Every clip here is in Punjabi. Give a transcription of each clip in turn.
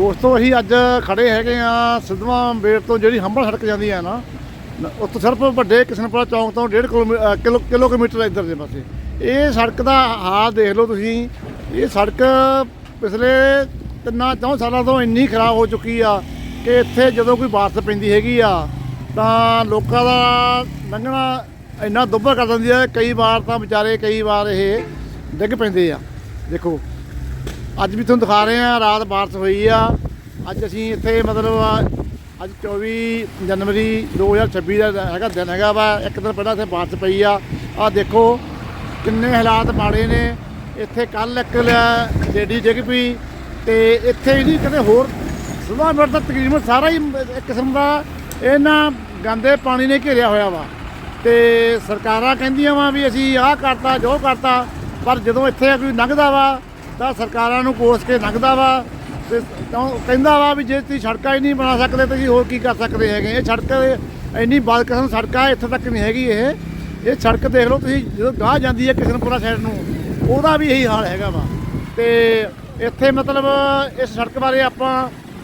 ਦੋਸਤੋ, ਅਸੀਂ ਅੱਜ ਖੜੇ ਹੈਗੇ ਆ ਸਿੱਧਵਾਂ ਬੇੜ ਤੋਂ ਜਿਹੜੀ ਹੰਬਲ ਸੜਕ ਜਾਂਦੀ ਹੈ ਨਾ ਉੱਥੋਂ ਸਿਰਫ ਵੱਡੇ ਕਿਸ਼ਨਪੁਰਾ ਚੌਂਕ ਤੋਂ 1.5 ਕਿਲੋਮੀਟਰ ਕਿਲੋ, ਕਿਲੋਮੀਟਰ ਇੱਧਰ ਦੇ ਪਾਸੇ। ਇਹ ਸੜਕ ਦਾ ਹਾਲ ਦੇਖ ਲਓ ਤੁਸੀਂ। ਇਹ ਸੜਕ ਪਿਛਲੇ ਤਿੰਨਾਂ, ਚੌਂ ਸਾਲਾਂ ਤੋਂ ਇੰਨੀ ਖਰਾਬ ਹੋ ਚੁੱਕੀ ਆ ਕਿ ਇੱਥੇ ਜਦੋਂ ਕੋਈ ਬਾਰਿਸ਼ ਪੈਂਦੀ ਹੈਗੀ ਆ, ਤਾਂ ਲੋਕਾਂ ਦਾ ਲੰਘਣਾ ਇੰਨਾ ਦੁੱਭਾ ਕਰ ਦਿੰਦੀ ਆ। ਕਈ ਵਾਰ ਤਾਂ ਵਿਚਾਰੇ, ਕਈ ਵਾਰ ਇਹ ਡਿੱਗ ਪੈਂਦੇ ਆ। ਦੇਖੋ ਅੱਜ ਵੀ ਤੁਹਾਨੂੰ ਦਿਖਾ ਰਹੇ ਆ ਰਾਤ ਬਾਰਿਸ਼ ਹੋਈ ਆ। ਅੱਜ ਅਸੀਂ ਇੱਥੇ ਮਤਲਬ, ਅੱਜ 24 ਜਨਵਰੀ 2026 ਦਾ ਹੈਗਾ ਦਿਨ ਹੈਗਾ ਵਾ। ਇੱਕ ਦਿਨ ਪਹਿਲਾਂ ਇੱਥੇ ਬਾਰਿਸ਼ ਪਈ ਆ। ਆ ਦੇਖੋ, ਕਿੰਨੇ ਹਾਲਾਤ ਮਾੜੇ ਨੇ। ਇੱਥੇ ਕੱਲ ਇੱਕ ਲੇਡੀ ਡਿੱਗ ਪਈ ਤੇ ਇੱਥੇ ਹੀ ਨਹੀਂ ਕਿਤੇ ਹੋਰ ਸੁਬਾਹ ਮਿੰਟ ਦਾ ਤਕਰੀਬਨ ਸਾਰਾ ਹੀ ਇੱਕ ਕਿਸਮ ਦਾ ਇਹਨਾਂ ਗੰਦੇ ਪਾਣੀ ਨੇ ਘੇਰਿਆ ਹੋਇਆ ਵਾ। ਤੇ ਸਰਕਾਰਾਂ ਕਹਿੰਦੀਆਂ ਵਾ ਵੀ ਅਸੀਂ ਆਹ ਕਰਤਾ, ਜੋ ਕਰਤਾ, ਪਰ ਜਦੋਂ ਇੱਥੇ ਕੋਈ ਲੰਘਦਾ ਵਾ ਤਾਂ ਸਰਕਾਰਾਂ ਨੂੰ ਕੋਸ ਕੇ ਲੰਘਦਾ ਵਾ ਤੇ ਕਹਿੰਦਾ ਵਾ ਵੀ ਜੇ ਤੁਸੀਂ ਸੜਕਾਂ ਹੀ ਨਹੀਂ ਬਣਾ ਸਕਦੇ ਤੁਸੀਂ ਹੋਰ ਕੀ ਕਰ ਸਕਦੇ ਹੈਗੇ। ਇਹ ਸੜਕ ਇੰਨੀ ਬਦਕਿਸਮ ਸੜਕਾਂ ਇੱਥੇ ਤੱਕ ਨਹੀਂ ਹੈਗੀ ਇਹ। ਇਹ ਸੜਕ ਦੇਖ ਲਓ ਤੁਸੀਂ, ਜਦੋਂ ਗਾਹ ਜਾਂਦੀ ਹੈ ਕਿਸ਼ਨਪੁਰਾ ਸਾਈਡ ਨੂੰ, ਉਹਦਾ ਵੀ ਇਹੀ ਹਾਲ ਹੈਗਾ ਵਾ। ਤੇ ਇੱਥੇ ਮਤਲਬ ਇਸ ਸੜਕ ਬਾਰੇ ਆਪਾਂ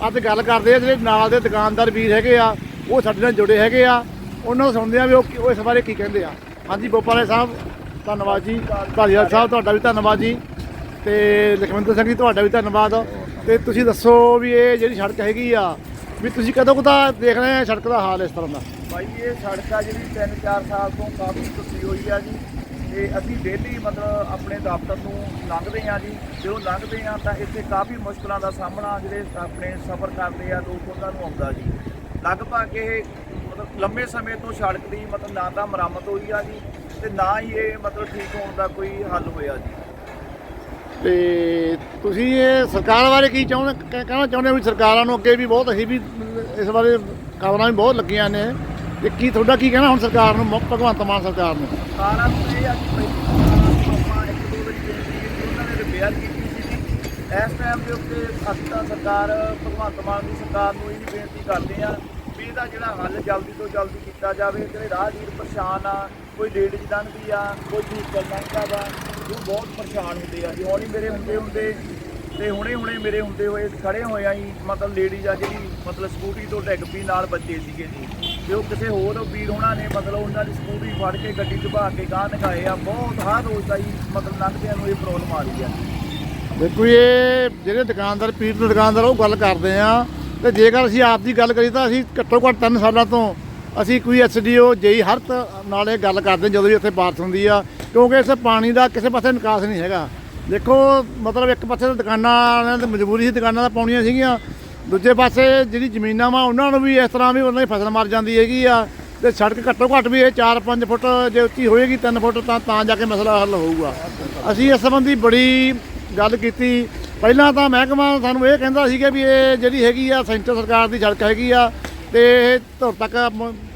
ਅੱਜ ਗੱਲ ਕਰਦੇ ਆ ਜਿਹੜੇ ਨਾਲ ਦੇ ਦੁਕਾਨਦਾਰ ਵੀਰ ਹੈਗੇ ਆ, ਉਹ ਸਾਡੇ ਨਾਲ ਜੁੜੇ ਹੈਗੇ ਆ। ਉਹਨਾਂ ਨੂੰ ਸੁਣਦੇ ਆ ਵੀ ਉਹ ਕੀ- ਉਹ ਇਸ ਬਾਰੇ ਕੀ ਕਹਿੰਦੇ ਆ। ਹਾਂਜੀ ਬੋਪਾਲੇ ਸਾਹਿਬ, ਧੰਨਵਾਦ ਜੀ। ਧਾਲੀਵਾਲ ਸਾਹਿਬ, ਤੁਹਾਡਾ ਵੀ ਧੰਨਵਾਦ ਜੀ। ਤੇ ਲਖਵਿੰਦਰ ਸਿੰਘ ਜੀ, ਤੁਹਾਡਾ ਵੀ ਧੰਨਵਾਦ। ਤੇ ਤੁਸੀਂ ਦੱਸੋ ਵੀ ਇਹ ਜਿਹੜੀ ਸੜਕ ਹੈਗੀ ਆ, ਵੀ ਤੁਸੀਂ ਕਦੋਂ ਕੁ ਦਾ ਦੇਖ ਰਹੇ ਆ ਸੜਕ ਦਾ ਹਾਲ ਇਸ ਤਰ੍ਹਾਂ ਦਾ? ਭਾਈ ਇਹ ਸੜਕ ਆ ਜਿਹੜੀ 3-4 ਸਾਲ ਤੋਂ ਕਾਫੀ ਟੁੱਟੀ ਹੋਈ ਆ ਜੀ। ਤੇ ਅਸੀਂ ਡੇਲੀ ਮਤਲਬ ਆਪਣੇ ਦਫ਼ਤਰ ਨੂੰ ਲੰਘਦੇ ਆ ਜੀ। ਜਦੋਂ ਲੰਘਦੇ ਆ ਤਾਂ ਇੱਥੇ ਕਾਫੀ ਮੁਸ਼ਕਲਾਂ ਦਾ ਸਾਹਮਣਾ ਜਿਹੜੇ ਆਪਣੇ ਸਫ਼ਰ ਕਰਦੇ ਆ, ਲੋਕ ਉਹਨਾਂ ਨੂੰ ਆਉਂਦਾ ਜੀ। ਲਗਭਗ ਇਹ ਮਤਲਬ ਲੰਮੇ ਸਮੇਂ ਤੋਂ ਸੜਕ ਦੀ ਮਤਲਬ ਨਾ ਤਾਂ ਮੁਰੰਮਤ ਹੋਈ ਆ ਜੀ, ਤੇ ਨਾ ਹੀ ਇਹ ਮਤਲਬ ਠੀਕ ਹੋਣ ਦਾ ਕੋਈ ਹੱਲ ਹੋਇਆ ਜੀ। ਤੇ ਤੁਸੀਂ ਇਹ ਸਰਕਾਰ ਬਾਰੇ ਕੀ ਚਾਹੁੰਦੇ ਕਹਿਣਾ ਚਾਹੁੰਦੇ ਹੋ ਵੀ ਸਰਕਾਰਾਂ ਨੂੰ ਅੱਗੇ ਵੀ ਬਹੁਤ ਅਸੀਂ ਵੀ ਇਸ ਬਾਰੇ ਖਬਰਾਂ ਵੀ ਬਹੁਤ ਲੱਗੀਆਂ ਨੇ। ਤੇ ਕੀ ਤੁਹਾਡਾ ਕੀ ਕਹਿਣਾ ਹੁਣ ਸਰਕਾਰ ਨੂੰ ਭਗਵੰਤ ਮਾਨ ਸਰਕਾਰ ਨੂੰ? ਸਾਰਾ ਕੁਝ ਇਹ ਆ ਆਪਾਂ ਇੱਕ ਦੋ ਵਾਰੀ ਉਹਨਾਂ ਨੇ ਰਿਪੇਅਰ ਕੀਤੀ ਸੀ ਇਸ ਟਾਈਮ ਦੇ ਉੱਤੇ ਅਸੀਂ ਤਾਂ ਸਰਕਾਰ, ਭਗਵੰਤ ਮਾਨ ਦੀ ਸਰਕਾਰ ਨੂੰ ਇਹ ਬੇਨਤੀ ਕਰਦੇ ਆ ਇਹਦਾ ਜਿਹੜਾ ਹੱਲ ਜਲਦੀ ਤੋਂ ਜਲਦੀ ਕੀਤਾ ਜਾਵੇ, ਜਿਹੜੇ ਰਾਹਗੀਰ ਪਰੇਸ਼ਾਨ ਆ, ਕੋਈ ਲੇਡੀਜ਼ ਲੰਘਦੀ ਆ, ਕੋਈ ਵਹੀਕਲ ਲੰਘਦਾ ਵਾ, ਉਹ ਬਹੁਤ ਪਰੇਸ਼ਾਨ ਹੁੰਦੇ ਆ। ਜੀ ਹੁਣ ਮੇਰੇ ਹੁੰਦੇ ਹੁੰਦੇ ਤੇ ਹੁਣੇ ਹੁਣੇ ਮੇਰੇ ਹੁੰਦੇ ਹੋਏ ਖੜੇ ਹੋਏ ਆ ਜੀ, ਮਤਲਬ ਲੇਡੀਜ਼ ਆ ਜਿਹੜੀ, ਮਤਲਬ ਸਕੂਟਰੀ ਤੋਂ ਡਿੱਗ ਪਈ ਨਾਲ ਬੱਚੇ ਸੀਗੇ ਜੀ। ਤੇ ਉਹ ਕਿਸੇ ਹੋਰ ਵੀਰ ਹੋਣਾ ਨੇ, ਮਤਲਬ ਉਹਨਾਂ ਦੀ ਸਕੂਟਰੀ ਫੜ ਕੇ ਗੱਡੀ 'ਚ ਭਾ ਕੇ ਗਾਹ ਨਗਾਏ ਆ, ਬਹੁਤ ਹਰ ਰੋਜ਼ ਦਾ ਜੀ, ਮਤਲਬ ਲੰਘਦਿਆਂ ਨੂੰ ਇਹ ਪ੍ਰੋਬਲਮ ਆ ਰਹੀ ਆ। ਦੇਖੋ ਇਹ ਜਿਹੜੇ ਦੁਕਾਨਦਾਰ, ਪੀਰ ਦੇ ਦੁਕਾਨਦਾਰ, ਉਹ ਗੱਲ ਕਰਦੇ ਆ। ਤੇ ਜੇਕਰ ਅਸੀਂ ਆਪ ਦੀ ਗੱਲ ਕਰੀ ਤਾਂ ਅਸੀਂ ਘੱਟੋ ਘੱਟ 3 ਸਾਲਾਂ ਤੋਂ ਅਸੀਂ ਕੋਈ ਐਸਡੀਓ ਜੇਈ ਹਰ ਤ- ਨਾਲ ਇਹ ਗੱਲ ਕਰਦੇ ਜਦੋਂ ਵੀ ਉੱਥੇ ਬਾਰਿਸ਼ ਹੁੰਦੀ ਆ, ਕਿਉਂਕਿ ਇਸ ਪਾਣੀ ਦਾ ਕਿਸੇ ਪਾਸੇ ਨਿਕਾਸ ਨਹੀਂ ਹੈਗਾ। ਦੇਖੋ, ਮਤਲਬ ਇੱਕ ਪਾਸੇ ਤਾਂ ਦੁਕਾਨਾਂ ਵਾਲਿਆਂ ਦੀ ਮਜਬੂਰੀ ਸੀ, ਦੁਕਾਨਾਂ ਦਾ ਪਾਉਣੀਆਂ ਸੀਗੀਆਂ। ਦੂਜੇ ਪਾਸੇ ਜਿਹੜੀ ਜ਼ਮੀਨਾਂ ਵਾ, ਉਹਨਾਂ ਨੂੰ ਵੀ ਇਸ ਤਰ੍ਹਾਂ ਵੀ ਉਹਨਾਂ ਦੀ ਫਸਲ ਮਰ ਜਾਂਦੀ ਹੈਗੀ ਆ। ਤੇ ਸੜਕ ਘੱਟੋ ਘੱਟ ਵੀ ਇਹ 4-5 ਫੁੱਟ ਜੇ ਉੱਚੀ ਹੋਏਗੀ 3 ਫੁੱਟ ਤਾਂ ਤਾਂ ਜਾ ਕੇ ਮਸਲਾ ਹੱਲ ਹੋਊਗਾ। ਅਸੀਂ ਇਸ ਸੰਬੰਧੀ ਬੜੀ ਗੱਲ ਕੀਤੀ। ਪਹਿਲਾਂ ਤਾਂ ਮਹਿਕਮਾ ਸਾਨੂੰ ਇਹ ਕਹਿੰਦਾ ਸੀਗਾ ਵੀ ਇਹ ਜਿਹੜੀ ਹੈਗੀ ਆ ਸੈਂਟਰ ਸਰਕਾਰ ਦੀ ਸੜਕ ਹੈਗੀ ਆ ਤੇ ਇਹ ਧੁਰ ਤੱਕ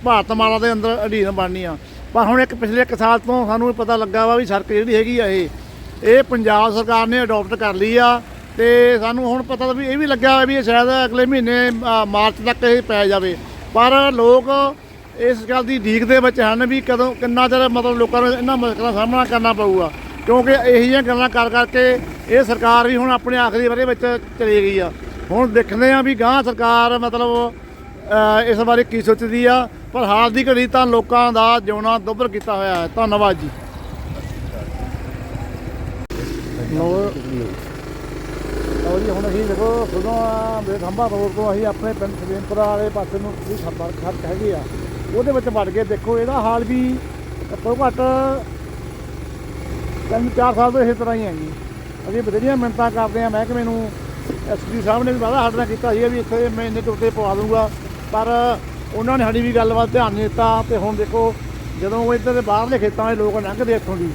ਭਾਰਤ ਮਾਲਾ ਦੇ ਅੰਦਰ ਅਧੀਨ ਬਣਨੀ ਆ। ਪਰ ਹੁਣ ਇੱਕ ਪਿਛਲੇ ਇੱਕ ਸਾਲ ਤੋਂ ਸਾਨੂੰ ਪਤਾ ਲੱਗਾ ਵਾ ਵੀ ਸੜਕ ਜਿਹੜੀ ਹੈਗੀ ਆ ਇਹ ਇਹ ਪੰਜਾਬ ਸਰਕਾਰ ਨੇ ਅਡਾਪਟ ਕਰ ਲਈ ਆ ਤੇ ਸਾਨੂੰ ਹੁਣ ਪਤਾ ਵੀ ਇਹ ਵੀ ਲੱਗਾ ਵੀ ਇਹ ਸ਼ਾਇਦ ਅਗਲੇ ਮਹੀਨੇ ਮਾਰਚ ਤੱਕ ਇਹ ਪੈ ਜਾਵੇ। ਪਰ ਲੋਕ ਇਸ ਗੱਲ ਦੀ ਢੀਕ ਦੇ ਵਿੱਚ ਹਨ ਵੀ ਕਦੋਂ ਕਿੰਨਾ ਚਿਰ ਮਤਲਬ ਲੋਕਾਂ ਨੂੰ ਇਹਨਾਂ ਮੁਸ਼ਕਲਾਂ ਦਾ ਸਾਹਮਣਾ ਕਰਨਾ ਪਊਗਾ। ਕਿਉਂਕਿ ਇਹੋ ਜਿਹੀਆਂ ਗੱਲਾਂ ਕਰ ਕਰਕੇ ਇਹ ਸਰਕਾਰ ਵੀ ਹੁਣ ਆਪਣੇ ਆਖਰੀ ਵਰੇ ਵਿੱਚ ਚਲੀ ਗਈ ਆ। ਹੁਣ ਦੇਖਦੇ ਆ ਵੀ ਗਾਂ ਸਰਕਾਰ ਮਤਲਬ ਇਸ ਬਾਰੇ ਕੀ ਸੋਚਦੀ ਆ। ਪਰ ਹਾਲ ਦੀ ਘੜੀ ਤਾਂ ਲੋਕਾਂ ਦਾ ਜਿਉਣਾ ਦੁੱਭਰ ਕੀਤਾ ਹੋਇਆ ਹੈ। ਧੰਨਵਾਦ ਜੀ। ਲੋ ਜੀ, ਹੁਣ ਅਸੀਂ ਦੇਖੋ, ਸੁਣੋ, ਬੇਖੰਭਾ ਰੋਡ ਤੋਂ ਅਸੀਂ ਆਪਣੇ ਪਿੰਡ ਸਦੀਨਪੁਰਾ ਵਾਲੇ ਪਾਸੇ ਨੂੰ ਵੀ ਸੜਕ ਸੜਕ ਹੈਗੀ ਆ, ਉਹਦੇ ਵਿੱਚ ਵੜ ਕੇ ਦੇਖੋ, ਇਹਦਾ ਹਾਲ ਵੀ ਘੱਟੋ ਘੱਟ ਤਿੰਨ ਚਾਰ ਸਾਲ ਤੋਂ ਇਸੇ ਤਰ੍ਹਾਂ ਹੀ ਹੈ ਜੀ। ਅਸੀਂ ਬਥੇਰੀਆਂ ਮਿੰਟਾਂ ਕਰਦੇ ਆ ਮਹਿਕਮੇ ਨੂੰ ਐਸਪੀ ਸਾਹਿਬ ਨੇ ਵੀ ਵਾਅਦਾ ਸਾਡੇ ਨਾਲ ਕੀਤਾ ਸੀ ਵੀ ਇੱਥੇ ਮੈਂ ਇੰਨੇ ਟੁੱਟੇ ਪਵਾ ਦੂੰਗਾ। ਪਰ ਉਹਨਾਂ ਨੇ ਸਾਡੀ ਵੀ ਗੱਲ ਵੱਲ ਧਿਆਨ ਨਹੀਂ ਦਿੱਤਾ ਤੇ ਹੁਣ ਦੇਖੋ, ਜਦੋਂ ਉਹ ਇੱਧਰ ਦੇ ਬਾਹਰਲੇ ਖੇਤਾਂ ਦੇ ਲੋਕ ਲੰਘਦੇ ਇੱਥੋਂ ਦੀ,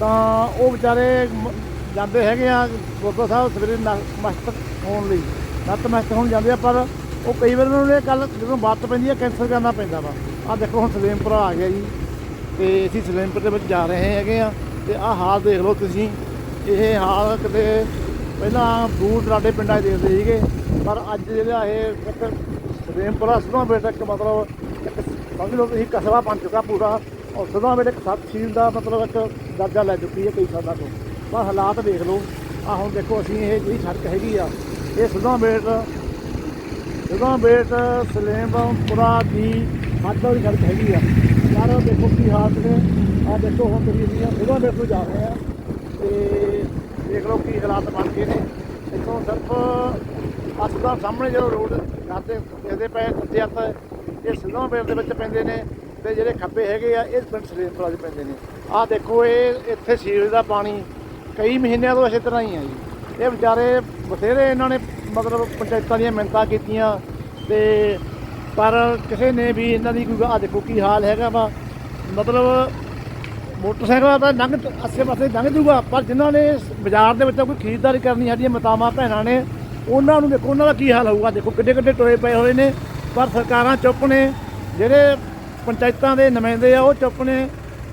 ਤਾਂ ਉਹ ਵਿਚਾਰੇ ਮ- ਜਾਂਦੇ ਹੈਗੇ ਆ ਗੁਰਦੁਆਰਾ ਸਾਹਿਬ ਸਵੇਰੇ ਮਸਤਕ ਹੋਣ ਲਈ। ਨਤਮਸਤਕ ਹੋਣ ਜਾਂਦੇ ਆ, ਪਰ ਉਹ ਕਈ ਵਾਰ ਉਹਨਾਂ ਨੂੰ ਇਹ ਜਦੋਂ ਬਾਤ ਪੈਂਦੀ ਹੈ ਕੈਂਸਲ ਕਰਨਾ ਪੈਂਦਾ ਵਾ। ਆ ਦੇਖੋ ਹੁਣ ਸਲੇਮਪੁਰ ਆ ਗਿਆ ਜੀ, ਤੇ ਅਸੀਂ ਸਲੇਮਪੁਰ ਦੇ ਵਿੱਚ ਜਾ ਰਹੇ ਹੈਗੇ ਆ। ਤੇ ਆਹ ਹਾਲ ਦੇਖ ਲਓ ਤੁਸੀਂ। ਇਹ ਹਾਲ ਕਿਤੇ ਪਹਿਲਾਂ ਦੂਰ ਦਰਾਡੇ ਪਿੰਡਾਂ 'ਚ ਦੇਖਦੇ ਸੀਗੇ, ਪਰ ਅੱਜ ਜਿਹੜਾ ਇਹ ਇੱਕ ਸਲੇਮਪੁਰਾ ਸੁਣਾ ਬੇਟਾ ਇੱਕ ਮਤਲਬ ਇੱਕ ਸਮਝ ਲਓ ਤੁਸੀਂ ਕਸਬਾ ਬਣ ਚੁੱਕਾ ਪੂਰਾ। ਔਰ ਸੁਣਾ ਬੇਟਾ ਇੱਕ ਸੱਤ ਤਹਿਸੀਲ ਦਾ ਮਤਲਬ ਇੱਕ ਦਰਜਾ ਲੈ ਚੁੱਕੀ ਹੈ ਕਈ ਸਾਲਾਂ ਤੋਂ। ਪਰ ਹਾਲਾਤ ਦੇਖ ਲਓ। ਆ ਹੁਣ ਦੇਖੋ ਅਸੀਂ ਇਹ ਜਿਹੜੀ ਸੜਕ ਹੈਗੀ ਆ, ਇਹ ਸਿੱਧਾ ਬੇਟ ਸਿੱਧਾ ਬੇਟ ਸਲੇਮਪੁਰਾ ਦੀ ਹੱਦ ਵਾਲੀ ਸੜਕ ਹੈਗੀ ਆ। ਯਾਰ ਦੇਖੋ ਕੀ ਹਾਲਤ ਨੇ। ਆ ਦੇਖੋ ਹੁਣ ਤੁਸੀਂ ਅਸੀਂ ਸਿੱਧਾ ਬੇਟ ਤੋਂ ਜਾ ਰਹੇ ਆ। ਤੇ ਦੇਖ ਲਓ ਕੀ ਹਾਲਾਤ ਬਣ ਗਏ ਨੇ। ਇੱਥੋਂ ਸਿਰਫ ਅਸਦਾ ਸਾਹਮਣੇ ਜਦੋਂ ਰੋਡ ਕਰਦੇ ਇਹਦੇ ਪਏ ਸੱਜੇ ਹੱਥ ਇਹ ਸਿੱਧਾ ਬੇਟ ਦੇ ਵਿੱਚ ਪੈਂਦੇ ਨੇ ਤੇ ਜਿਹੜੇ ਖੱਬੇ ਹੈਗੇ ਆ, ਇਹ ਪਿੰਡ ਸਲੇਮਪੁਰਾ 'ਚ ਪੈਂਦੇ ਨੇ। ਆਹ ਦੇਖੋ ਇਹ ਇੱਥੇ ਸੀਵਰੇਜ ਦਾ ਪਾਣੀ ਕਈ ਮਹੀਨਿਆਂ ਤੋਂ ਇਸੇ ਤਰ੍ਹਾਂ ਹੀ ਆ ਜੀ। ਇਹ ਵਿਚਾਰੇ ਬਥੇਰੇ ਇਹਨਾਂ ਨੇ ਮਤਲਬ ਪੰਚਾਇਤਾਂ ਦੀਆਂ ਮਿਹਨਤਾਂ ਕੀਤੀਆਂ ਤੇ ਪਰ ਕਿਸੇ ਨੇ ਵੀ ਇਹਨਾਂ ਦੀ ਕੋਈ ਆ ਦੇਖੋ ਕੀ ਹਾਲ ਹੈਗਾ ਵਾ। ਮਤਲਬ ਮੋਟਰਸਾਈਕਲ ਤਾਂ ਲੰਘ ਅਸੇ ਪਾਸੇ ਲੰਘ ਜੂਗਾ ਪਰ ਜਿਨ੍ਹਾਂ ਨੇ ਬਾਜ਼ਾਰ ਦੇ ਵਿੱਚ ਕੋਈ ਖਰੀਦਦਾਰੀ ਕਰਨੀ ਸਾਡੀਆਂ ਮਾਤਾਵਾਂ, ਭੈਣਾਂ ਨੇ, ਉਹਨਾਂ ਨੂੰ ਦੇਖੋ ਉਹਨਾਂ ਦਾ ਕੀ ਹਾਲ ਹੋਊਗਾ। ਦੇਖੋ ਕਿੱਡੇ ਕਿੱਡੇ ਟੋਏ ਪਏ ਹੋਏ ਨੇ, ਪਰ ਸਰਕਾਰਾਂ ਚੁੱਪ ਨੇ, ਜਿਹੜੇ ਪੰਚਾਇਤਾਂ ਦੇ ਨੁਮਾਇੰਦੇ ਆ ਉਹ ਚੁੱਪ ਨੇ।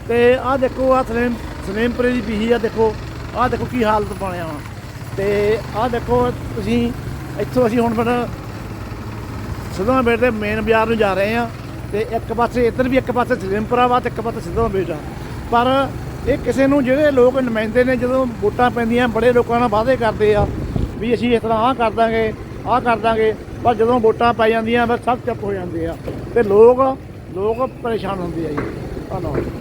ਤੇ ਆਹ ਦੇਖੋ, ਆਹ ਸਲੇਮ ਸਲੇਮਪੁਰੇ ਦੀ ਬੀਹੀ ਆ ਦੇਖੋ, ਆਹ ਦੇਖੋ ਕੀ ਹਾਲਤ ਬਣਿਆ ਵਾ। ਤੇ ਆਹ ਦੇਖੋ, ਤੁਸੀਂ ਇੱਥੋਂ ਅਸੀਂ ਹੁਣ ਫਿਰ ਸਿੱਧਵਾਂ ਬੇਟ ਦੇ ਮੇਨ ਬਾਜ਼ਾਰ ਨੂੰ ਜਾ ਰਹੇ ਆ ਤੇ ਇੱਕ ਪਾਸੇ ਇੱਧਰ ਵੀ ਇੱਕ ਪਾਸੇ ਸਲਿਮਪੁਰਾ ਵਾ ਤੇ ਇੱਕ ਪਾਸੇ ਸਿੱਧਵਾਂ ਬੇਟ ਆ ਪਰ ਇਹ ਕਿਸੇ ਨੂੰ ਜਿਹੜੇ ਲੋਕ ਨੁਮਾਇੰਦੇ ਨੇ ਜਦੋਂ ਵੋਟਾਂ ਪੈਂਦੀਆਂ, ਬੜੇ ਲੋਕਾਂ ਨਾਲ ਵਾਅਦੇ ਕਰਦੇ ਆ ਵੀ ਅਸੀਂ ਇਸ ਤਰ੍ਹਾਂ ਆਹ ਕਰ ਦਾਂਗੇ, ਆਹ ਕਰ ਦਾਂਗੇ, ਪਰ ਜਦੋਂ ਵੋਟਾਂ ਪੈ ਜਾਂਦੀਆਂ, ਫਿਰ ਸਭ ਚੁੱਪ ਹੋ ਜਾਂਦੇ ਆ ਤੇ ਲੋਕ ਲੋਕ ਪਰੇਸ਼ਾਨ ਹੁੰਦੇ ਆ ਜੀ। ਧੰਨਵਾਦ।